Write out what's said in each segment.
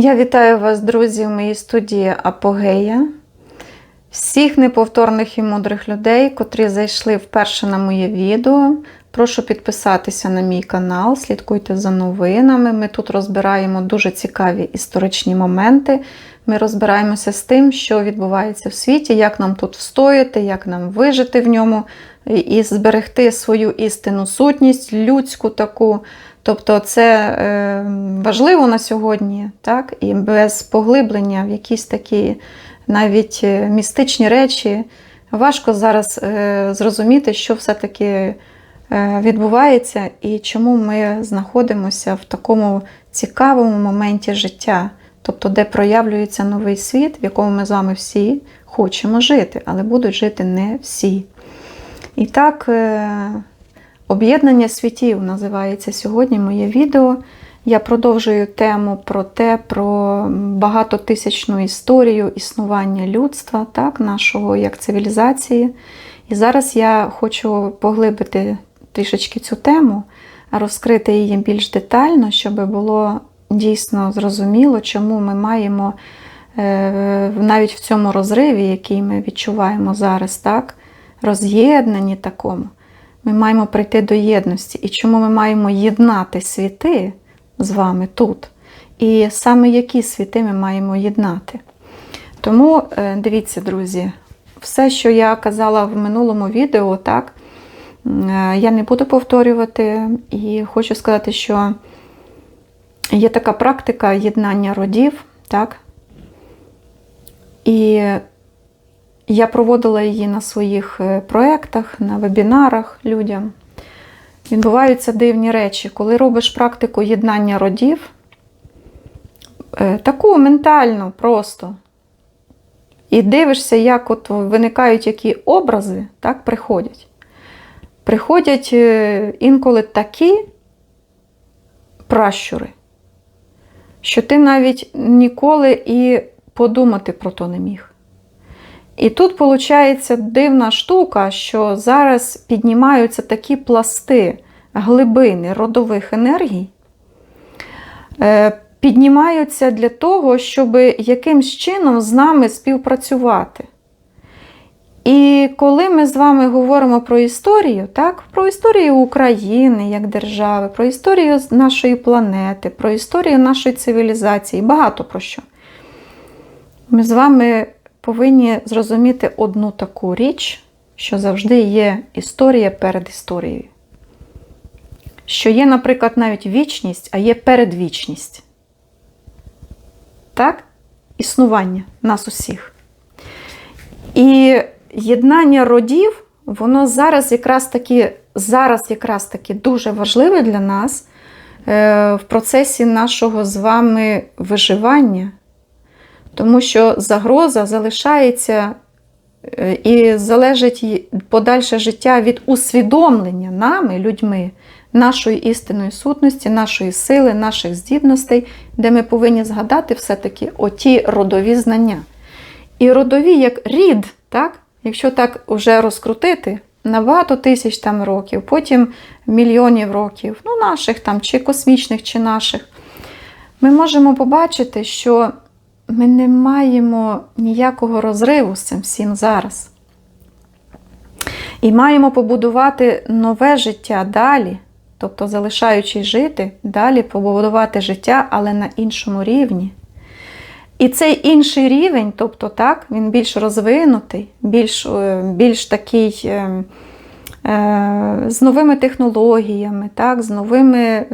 Я вітаю вас, друзі, в моїй студії Апогея. Всіх неповторних і мудрих людей, котрі зайшли вперше на моє відео. Прошу підписатися на мій канал, слідкуйте за новинами. Ми тут розбираємо дуже цікаві історичні моменти. Ми розбираємося з тим, що відбувається в світі, як нам тут встояти, як нам вижити в ньому і зберегти свою істинну сутність, людську таку. Тобто це е, важливо на сьогодні, так? і без поглиблення в якісь такі навіть е, містичні речі важко зараз е, зрозуміти, що все-таки відбувається і чому ми знаходимося в такому цікавому моменті життя, тобто, де проявлюється новий світ, в якому ми з вами всі хочемо жити, але будуть жити не всі. І так. Об'єднання світів називається сьогодні моє відео. Я продовжую тему про те, про багатотисячну історію існування людства, так, нашого як цивілізації. І зараз я хочу поглибити трішечки цю тему, розкрити її більш детально, щоб було дійсно зрозуміло, чому ми маємо е, навіть в цьому розриві, який ми відчуваємо зараз, так, роз'єднані такому ми маємо прийти до єдності. І чому ми маємо єднати світи з вами тут? І саме які світи ми маємо єднати? Тому е, дивіться, друзі, все, що я казала в минулому відео, так, е, я не буду повторювати. І хочу сказати, що є така практика єднання родів, так? І я проводила її на своїх е, проєктах, на вебінарах людям. Відбуваються дивні речі. Коли робиш практику єднання родів, е, таку ментальну просто. І дивишся, як от виникають які образи, так приходять. Приходять е, інколи такі пращури, що ти навіть ніколи і подумати про то не міг. І тут виходить дивна штука, що зараз піднімаються такі пласти глибини родових енергій, е, піднімаються для того, щоб якимсь чином з нами співпрацювати. І коли ми з вами говоримо про історію, так, про історію України як держави, про історію нашої планети, про історію нашої цивілізації, багато про що. Ми з вами повинні зрозуміти одну таку річ, що завжди є історія перед історією. Що є, наприклад, навіть вічність, а є передвічність. Так? Існування нас усіх. І єднання родів, воно зараз якраз таки зараз якраз таки дуже важливе для нас е, в процесі нашого з вами виживання тому що загроза залишається е, і залежить подальше життя від усвідомлення нами, людьми, нашої істинної сутності, нашої сили, наших здібностей, де ми повинні згадати все-таки оті родові знання. І родові як рід, так? якщо так вже розкрутити, на багато тисяч там років, потім мільйонів років, ну наших там, чи космічних, чи наших, ми можемо побачити, що ми не маємо ніякого розриву з цим всім зараз. І маємо побудувати нове життя далі, тобто, залишаючись жити, далі побудувати життя, але на іншому рівні. І цей інший рівень, тобто так, він більш розвинутий, більш е, більш такий е, Е, з новими технологіями, так, з новими е,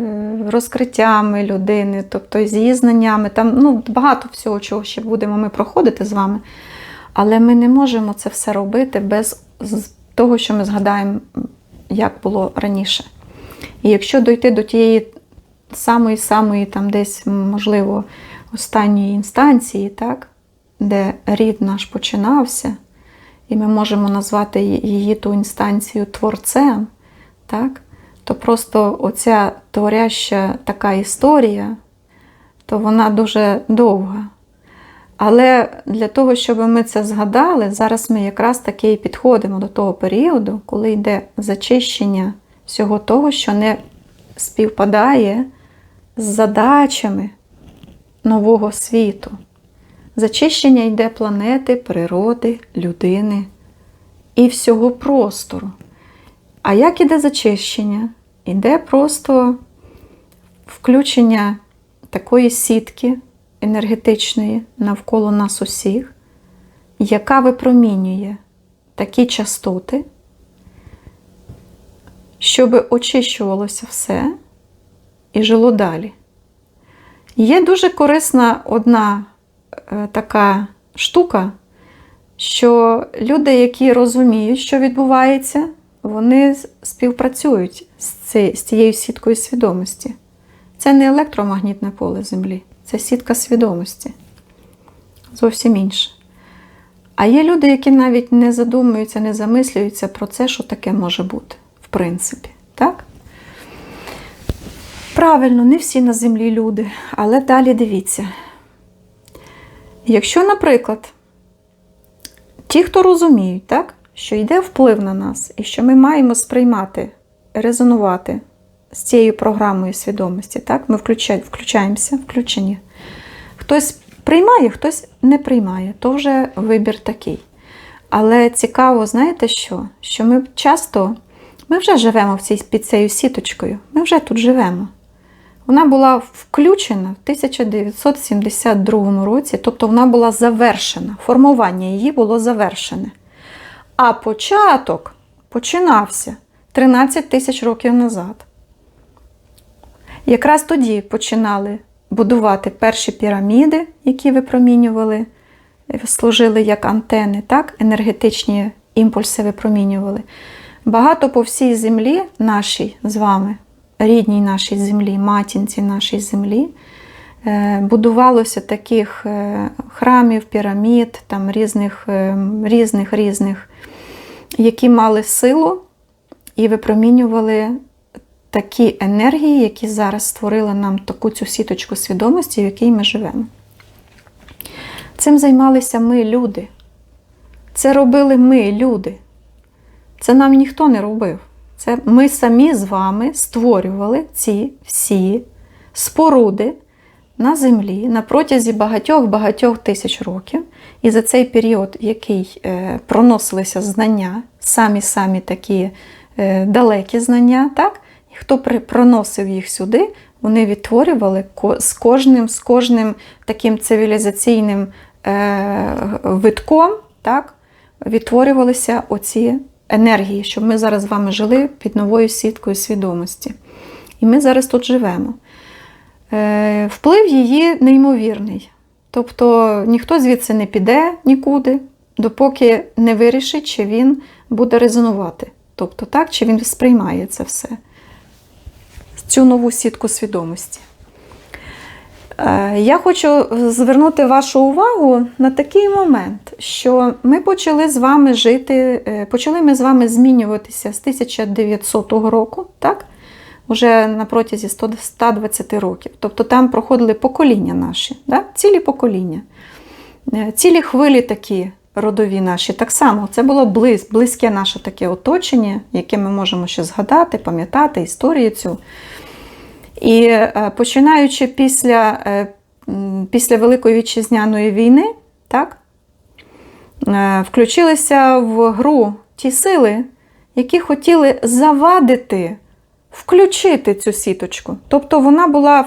розкриттями людини, тобто з її знаннями. Там ну, багато всього, чого ще будемо ми проходити з вами. Але ми не можемо це все робити без того, що ми згадаємо, як було раніше. І якщо дойти до тієї самої-самої, там десь, можливо, останньої інстанції, так, де рід наш починався, і ми можемо назвати її ту інстанцію творцем, так? то просто оця творяща така історія, то вона дуже довга. Але для того, щоб ми це згадали, зараз ми якраз таки і підходимо до того періоду, коли йде зачищення всього того, що не співпадає з задачами нового світу. Зачищення йде планети, природи, людини і всього простору. А як іде зачищення? Іде просто включення такої сітки енергетичної навколо нас усіх, яка випромінює такі частоти, щоб очищувалося все і жило далі. Є дуже корисна одна така штука, що люди, які розуміють, що відбувається, вони співпрацюють з цією сіткою свідомості. Це не електромагнітне поле Землі, це сітка свідомості. Зовсім інше. А є люди, які навіть не задумуються, не замислюються про це, що таке може бути, в принципі. Так? Правильно, не всі на землі люди, але далі дивіться. Якщо, наприклад, ті, хто розуміють, так, що йде вплив на нас, і що ми маємо сприймати, резонувати з цією програмою свідомості, так, ми включаємося, включені. Хтось приймає, хтось не приймає, то вже вибір такий. Але цікаво, знаєте що? Що ми часто, ми вже живемо в цій, під цією сіточкою, ми вже тут живемо. Вона була включена в 1972 році, тобто вона була завершена. Формування її було завершене. А початок починався 13 тисяч років назад. Якраз тоді починали будувати перші піраміди, які випромінювали, е, служили як антени, так? енергетичні імпульси випромінювали. Багато по всій землі нашій з вами, рідній нашій землі, матінці нашій землі, е, будувалося таких е, храмів, пірамід, там різних, е, різних, різних, які мали силу і випромінювали такі енергії, які зараз створили нам таку цю сіточку свідомості, в якій ми живемо. Цим займалися ми, люди. Це робили ми, люди. Це нам ніхто не робив. Це ми самі з вами створювали ці всі споруди на землі на протязі багатьох-багатьох тисяч років. І за цей період, в який е, проносилися знання, самі-самі такі е, далекі знання, так? і хто проносив їх сюди, вони відтворювали з кожним, з кожним таким цивілізаційним е, витком, так? відтворювалися оці енергії, щоб ми зараз з вами жили під новою сіткою свідомості. І ми зараз тут живемо. Е, Вплив її неймовірний. Тобто ніхто звідси не піде нікуди, допоки не вирішить, чи він буде резонувати. Тобто, так, чи він сприймає це все, цю нову сітку свідомості. Е, Я хочу звернути вашу увагу на такий момент, що ми почали з вами жити, е, почали ми з вами змінюватися з 1900 року, так? Уже на протязі 120 років. Тобто там проходили покоління наші, да? цілі покоління, Е, цілі хвилі такі родові наші. Так само це було близ, близьке наше таке оточення, яке ми можемо ще згадати, пам'ятати історію цю. І е, починаючи після, е, після Великої Вітчизняної війни, так, е, включилися в гру ті сили, які хотіли завадити, включити цю сіточку. Тобто вона була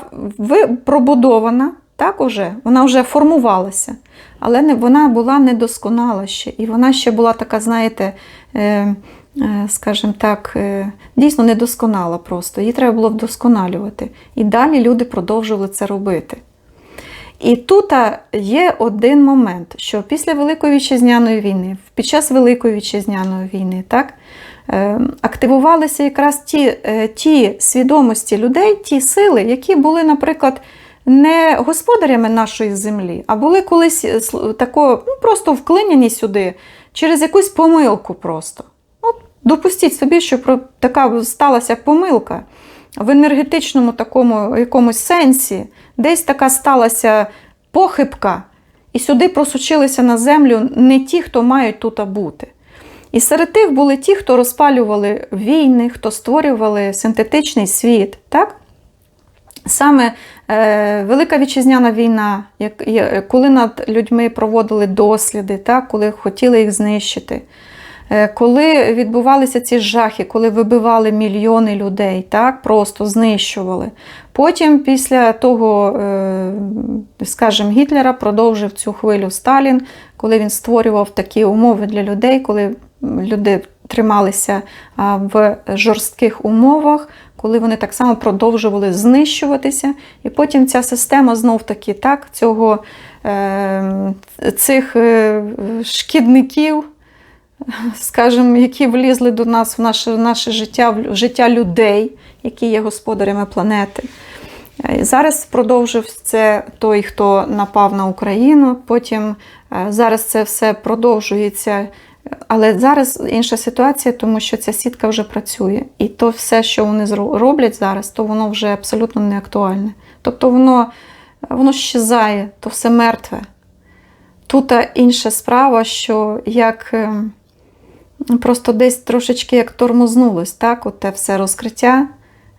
пробудована, так уже, вона вже формувалася, але не, вона була недосконала ще. І вона ще була така, знаєте, скажімо так, е, дійсно недосконала просто. Її треба було вдосконалювати. І далі люди продовжували це робити. І тут є один момент, що після Великої вітчизняної війни, під час Великої вітчизняної війни, так, е, активувалися якраз ті, е, ті свідомості людей, ті сили, які були, наприклад, не господарями нашої землі, а були колись е, тако, ну, просто вклинені сюди через якусь помилку просто. Допустіть собі, що така сталася помилка в енергетичному такому якомусь сенсі, десь така сталася похибка, і сюди просучилися на землю не ті, хто мають тут бути. І серед тих були ті, хто розпалювали війни, хто створювали синтетичний світ. так? Саме е, Велика Вітчизняна війна, як, коли над людьми проводили досліди, так, коли хотіли їх знищити, коли відбувалися ці жахи, коли вибивали мільйони людей, так, просто знищували. Потім, після того, е, скажімо, Гітлера продовжив цю хвилю Сталін, коли він створював такі умови для людей, коли люди трималися в жорстких умовах, коли вони так само продовжували знищуватися. І потім ця система знов таки так, цього, е, цих е, шкідників, скажімо, які влізли до нас в наше, наше життя, в життя людей, які є господарями планети. Е, Зараз продовжив це той, хто напав на Україну. Потім е, зараз це все продовжується. Але зараз інша ситуація, тому що ця сітка вже працює. І то все, що вони роблять зараз, то воно вже абсолютно не актуальне. Тобто воно, воно щезає, то все мертве. Тут інша справа, що як ем, просто десь трошечки як тормознулось, так, от те все розкриття,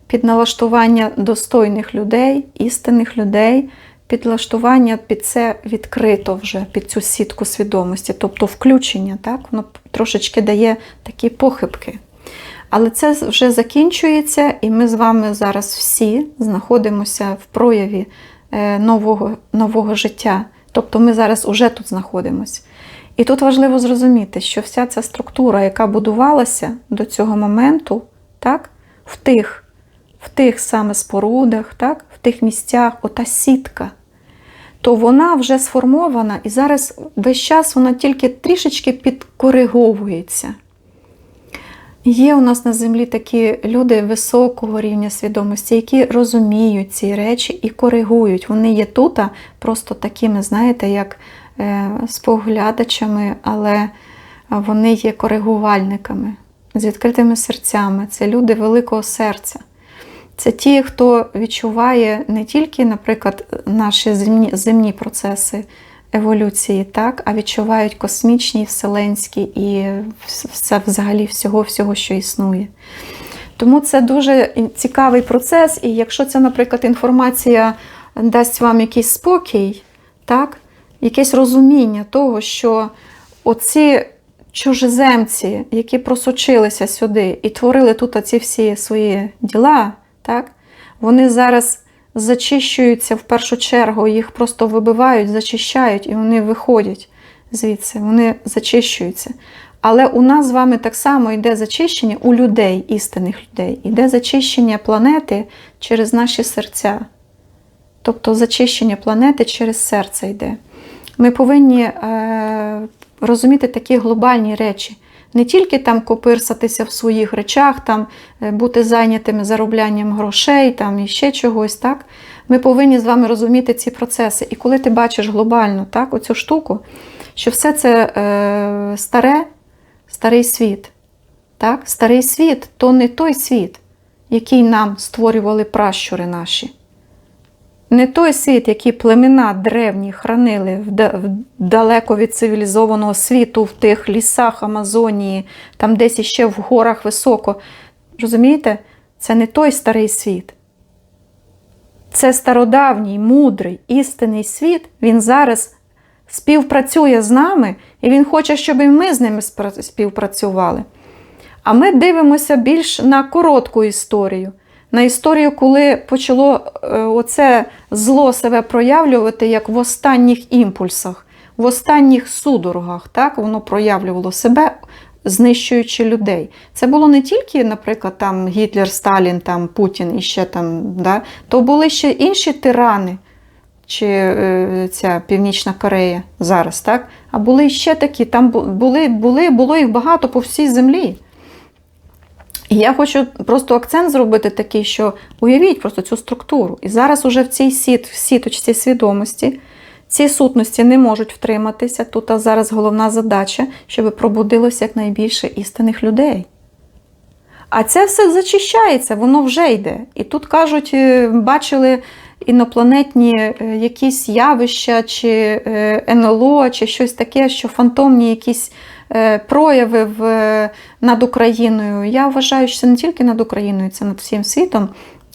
підналаштування достойних людей, істинних людей, підлаштування під це відкрито вже, під цю сітку свідомості, тобто включення, так, воно трошечки дає такі похибки. Але це вже закінчується, і ми з вами зараз всі знаходимося в прояві е, нового, нового життя. Тобто ми зараз уже тут знаходимося. І тут важливо зрозуміти, що вся ця структура, яка будувалася до цього моменту, так, в тих, в тих саме спорудах, так, в тих місцях, ота сітка, то вона вже сформована, і зараз весь час вона тільки трішечки підкориговується. Є у нас на землі такі люди високого рівня свідомості, які розуміють ці речі і коригують. Вони є тут, просто такими, знаєте, як споглядачами, але вони є коригувальниками з відкритими серцями. Це люди великого серця. Це ті, хто відчуває не тільки, наприклад, наші земні, земні процеси еволюції, так, а відчувають космічні, вселенські і все взагалі всього, всього, що існує. Тому це дуже цікавий процес, і якщо це, наприклад, інформація дасть вам якийсь спокій, так, якесь розуміння того, що оці чужеземці, які просочилися сюди і творили тут ці всі свої діла, так, вони зараз зачищуються в першу чергу, їх просто вибивають, зачищають, і вони виходять звідси, вони зачищуються. Але у нас з вами так само йде зачищення у людей, істинних людей, йде зачищення планети через наші серця. Тобто зачищення планети через серце йде. Ми повинні е, розуміти такі глобальні речі. Не тільки там копирсатися в своїх речах, там е, бути зайнятими зароблянням грошей там, і ще чогось. так? Ми повинні з вами розуміти ці процеси. І коли ти бачиш глобально так, оцю штуку, що все це е, старе, старий світ. Так? Старий світ то не той світ, який нам створювали пращури наші. Не той світ, який племена древні хранили в далеко від цивілізованого світу, в тих лісах Амазонії, там десь іще в горах високо. Розумієте? Це не той старий світ. Це стародавній, мудрий, істинний світ. Він зараз співпрацює з нами, і він хоче, щоб і ми з ними співпрацювали. А ми дивимося більш на коротку історію. На історію, коли почало е, оце зло себе проявлювати як в останніх імпульсах, в останніх судорогах, так воно проявлювало себе, знищуючи людей. Це було не тільки, наприклад, там Гітлер, Сталін, там Путін і ще там, да? то були ще інші тирани, чи е, ця Північна Корея зараз, так? А були ще такі, там були, були, було їх багато по всій землі. І я хочу просто акцент зробити такий, що уявіть просто цю структуру. І зараз уже в цій сіт, в сіточці свідомості ці сутності не можуть втриматися. Тут а зараз головна задача, щоб пробудилося якнайбільше істинних людей. А це все зачищається, воно вже йде. І тут кажуть, е, бачили інопланетні е, якісь явища, чи е, НЛО, чи щось таке, що фантомні якісь е, прояви в, е, над Україною. Я вважаю, що це не тільки над Україною, це над всім світом.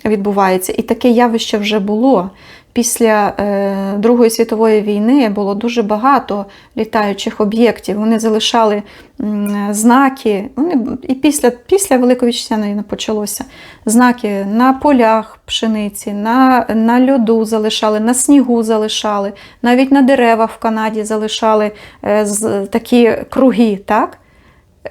відбувається. І таке явище вже було. Після е, Другої світової війни було дуже багато літаючих об'єктів. Вони залишали м, знаки. Вони, і після, після Великої Вітчизняної почалося знаки на полях пшениці, на, на льоду залишали, на снігу залишали, навіть на деревах в Канаді залишали е, з, такі круги. так?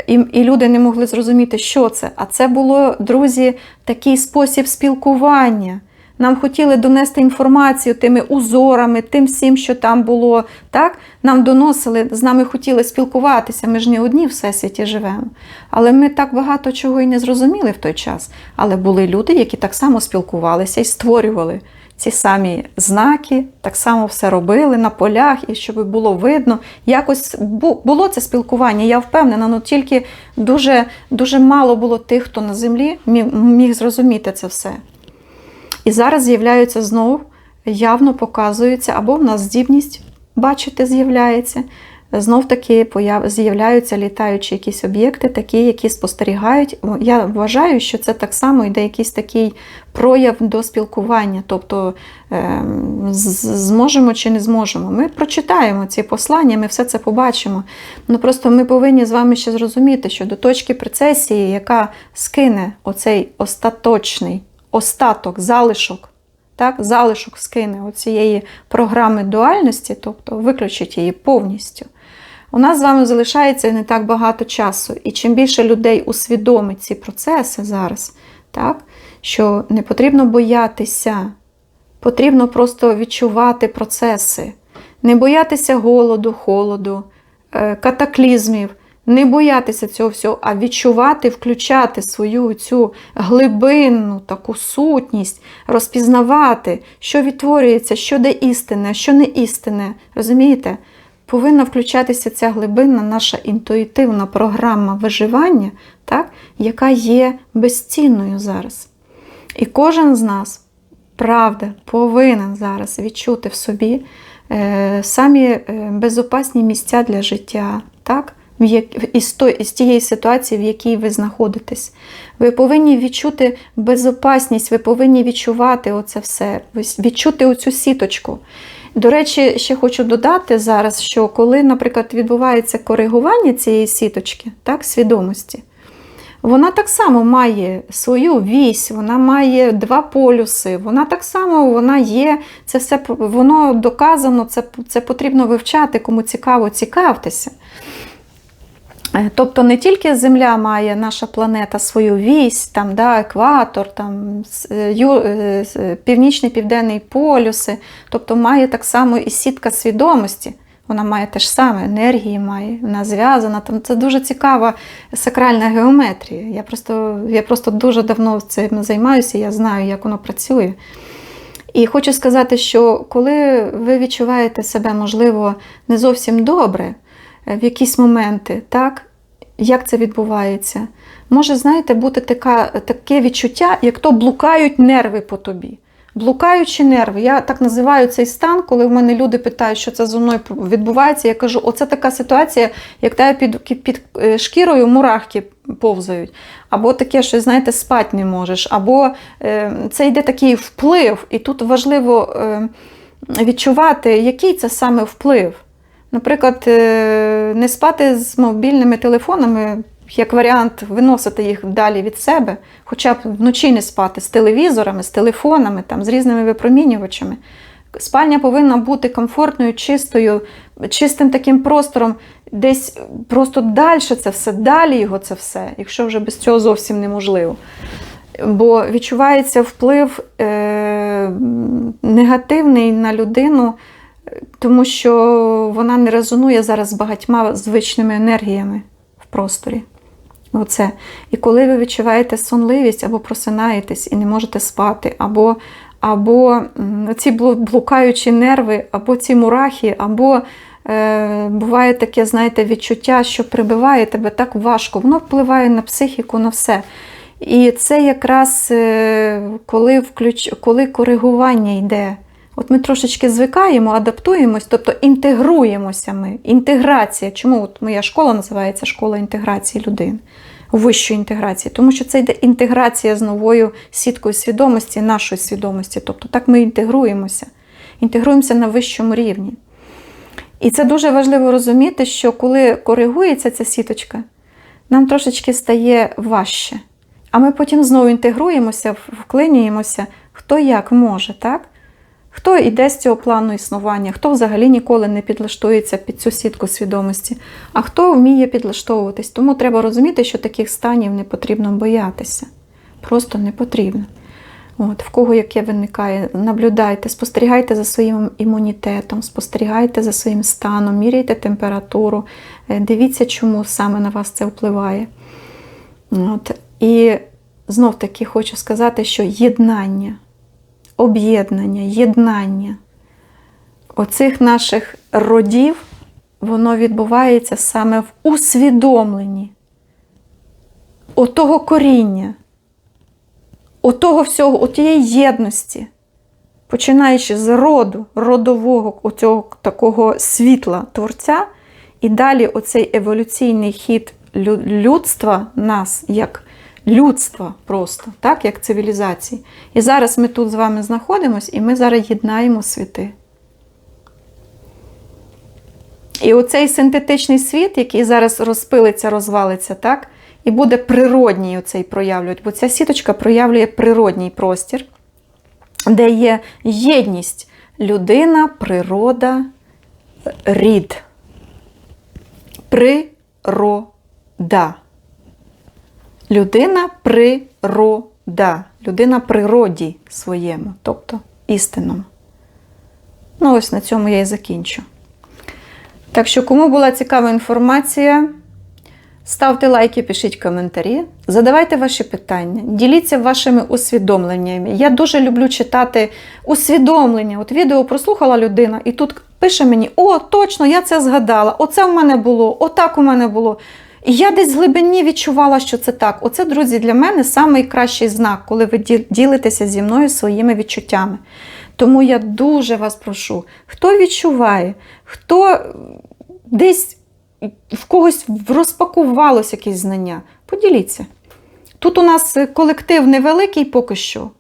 І, і люди не могли зрозуміти, що це. А це було, друзі, такий спосіб спілкування. Нам хотіли донести інформацію тими узорами, тим всім, що там було. Так? Нам доносили, з нами хотіли спілкуватися. Ми ж не одні в всесвіті живемо. Але ми так багато чого і не зрозуміли в той час. Але були люди, які так само спілкувалися і створювали ці самі знаки, так само все робили на полях, і щоб було видно. Якось було це спілкування, я впевнена, але тільки дуже, дуже мало було тих, хто на землі міг зрозуміти це все. І зараз з'являються знову, явно показуються, або в нас здібність бачити з'являється. Знов таки з'являються літаючі якісь об'єкти, такі, які спостерігають. Я вважаю, що це так само йде якийсь такий прояв до спілкування. Тобто ем, зможемо чи не зможемо. Ми прочитаємо ці послання, ми все це побачимо. Ну просто ми повинні з вами ще зрозуміти, що до точки прецесії, яка скине оцей остаточний остаток, залишок, так, залишок скине оцієї програми дуальності, тобто виключить її повністю. У нас з вами залишається не так багато часу. І чим більше людей усвідомить ці процеси зараз, так, що не потрібно боятися, потрібно просто відчувати процеси, не боятися голоду, холоду, е, катаклізмів, не боятися цього всього, а відчувати, включати свою цю глибинну таку сутність, розпізнавати, що відтворюється, що де істинне, що не істинне. Розумієте? Повинна включатися ця глибинна наша інтуїтивна програма виживання, так, яка є безцінною зараз. І кожен з нас, правда, повинен зараз відчути в собі е, самі е, безопасні місця для життя, так? Із тієї ситуації, в якій ви знаходитесь. Ви повинні відчути безопасність, ви повинні відчувати оце все, відчути оцю сіточку. До речі, ще хочу додати зараз, що коли, наприклад, відбувається коригування цієї сіточки, так, свідомості, вона так само має свою вісь, вона має два полюси, вона так само вона є, це все воно доказано, це, це потрібно вивчати, кому цікаво, цікавтеся. Е, Тобто не тільки Земля має наша планета свою вісь, там, да, екватор, там, е, ю, е, північний південний полюси, тобто має так само і сітка свідомості. Вона має те ж саме, енергії має, вона зв'язана. Там це дуже цікава сакральна геометрія. Я просто, я просто дуже давно цим займаюся, я знаю, як воно працює. І хочу сказати, що коли ви відчуваєте себе, можливо, не зовсім добре в якісь моменти, так, як це відбувається? Може, знаєте, бути така, таке відчуття, як то блукають нерви по тобі. Блукаючі нерви. Я так називаю цей стан, коли в мене люди питають, що це зі мною відбувається. Я кажу, оце така ситуація, як тебе під, під е, шкірою мурахи повзають. Або таке, що, знаєте, спати не можеш, або е, це йде такий вплив, і тут важливо е, відчувати, який це саме вплив. Наприклад, е, не спати з мобільними телефонами, як варіант, виносити їх далі від себе, хоча б вночі не спати з телевізорами, з телефонами, там, з різними випромінювачами. Спальня повинна бути комфортною, чистою, чистим таким простором, десь просто далі це все, далі його це все, якщо вже без цього зовсім неможливо. Бо відчувається вплив е, негативний на людину, тому що вона не резонує зараз з багатьма звичними енергіями в просторі. Оце. І коли ви відчуваєте сонливість або просинаєтесь і не можете спати, або, або ці блукаючі нерви, або ці мурахи, або е, буває таке, знаєте, відчуття, що прибиває тебе так важко, воно впливає на психіку, на все. І це якраз е, коли, включ... коли коригування йде От ми трошечки звикаємо, адаптуємось, тобто інтегруємося ми. Інтеграція. Чому от моя школа називається школа інтеграції людини, вищої інтеграції? Тому що це йде інтеграція з новою сіткою свідомості, нашої свідомості. Тобто так ми інтегруємося, інтегруємося на вищому рівні. І це дуже важливо розуміти, що коли коригується ця сіточка, нам трошечки стає важче. А ми потім знову інтегруємося, вклинюємося, хто як може, так? Хто йде з цього плану існування, хто взагалі ніколи не підлаштується під цю сітку свідомості, а хто вміє підлаштовуватись. Тому треба розуміти, що таких станів не потрібно боятися. Просто не потрібно. От, В кого яке виникає, наблюдайте, спостерігайте за своїм імунітетом, спостерігайте за своїм станом, міряйте температуру, е, дивіться, чому саме на вас це впливає. От. І знов таки хочу сказати, що єднання, об'єднання, єднання. Оцих наших родів, воно відбувається саме в усвідомленні отого коріння, отого всього, отієї єдності, починаючи з роду, родового оцього такого світла Творця, і далі оцей еволюційний хід людства, нас як людства просто, так, як цивілізації. І зараз ми тут з вами знаходимося, і ми зараз єднаємо світи. І оцей синтетичний світ, який зараз розпилиться, розвалиться, так, і буде природній оцей проявлювати, бо ця сіточка проявлює природній простір, де є єдність людина, природа, рід. Природа. Людина природа. Людина природі своєму, тобто істинному. Ну, ось на цьому я і закінчу. Так що, кому була цікава інформація, ставте лайки, пишіть коментарі, задавайте ваші питання, діліться вашими усвідомленнями. Я дуже люблю читати усвідомлення. От відео прослухала людина, і тут пише мені: О, точно, я це згадала, оце в мене було, отак у мене було. І я десь в глибині відчувала, що це так. Оце, друзі, для мене найкращий знак, коли ви ділитеся зі мною своїми відчуттями. Тому я дуже вас прошу, хто відчуває, хто десь в когось розпакувалось якесь знання, поділіться. Тут у нас колектив невеликий поки що,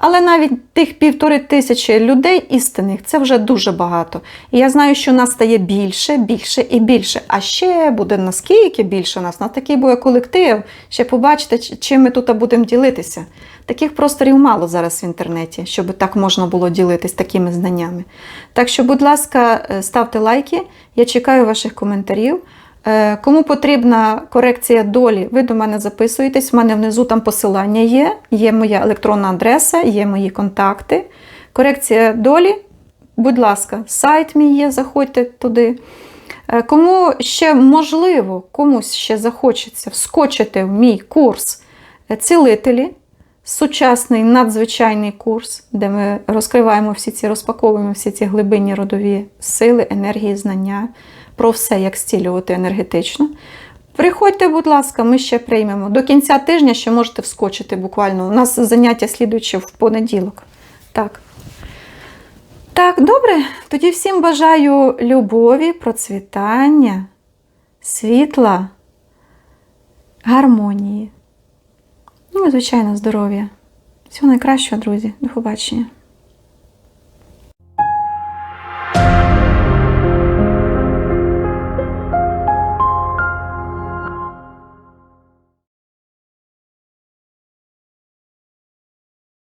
але навіть тих півтори тисячі людей істинних це вже дуже багато. І я знаю, що нас стає більше, більше і більше. А ще буде наскільки більше нас, на такий буде колектив. Ще побачите, чим ми тут будемо ділитися. Таких просторів мало зараз в інтернеті, щоб так можна було ділитись такими знаннями. Так що, будь ласка, е, ставте лайки, я чекаю ваших коментарів. Е, Кому потрібна корекція долі, ви до мене записуєтесь. У мене внизу там посилання є, є моя електронна адреса, є мої контакти. Корекція долі, будь ласка, сайт мій є, заходьте туди. Е, Кому ще можливо, комусь ще захочеться вскочити в мій курс е, цілителі, сучасний надзвичайний курс, де ми розкриваємо всі ці, розпаковуємо всі ці глибинні родові сили, енергії, знання про все, як зцілювати енергетично. Приходьте, будь ласка, ми ще приймемо. До кінця тижня ще можете вскочити буквально. У нас заняття слідуюче в понеділок. Так. Так, добре. Тоді всім бажаю любові, процвітання, світла, гармонії. Ну і, звичайно, здоров'я. Всього найкращого, друзі. До побачення.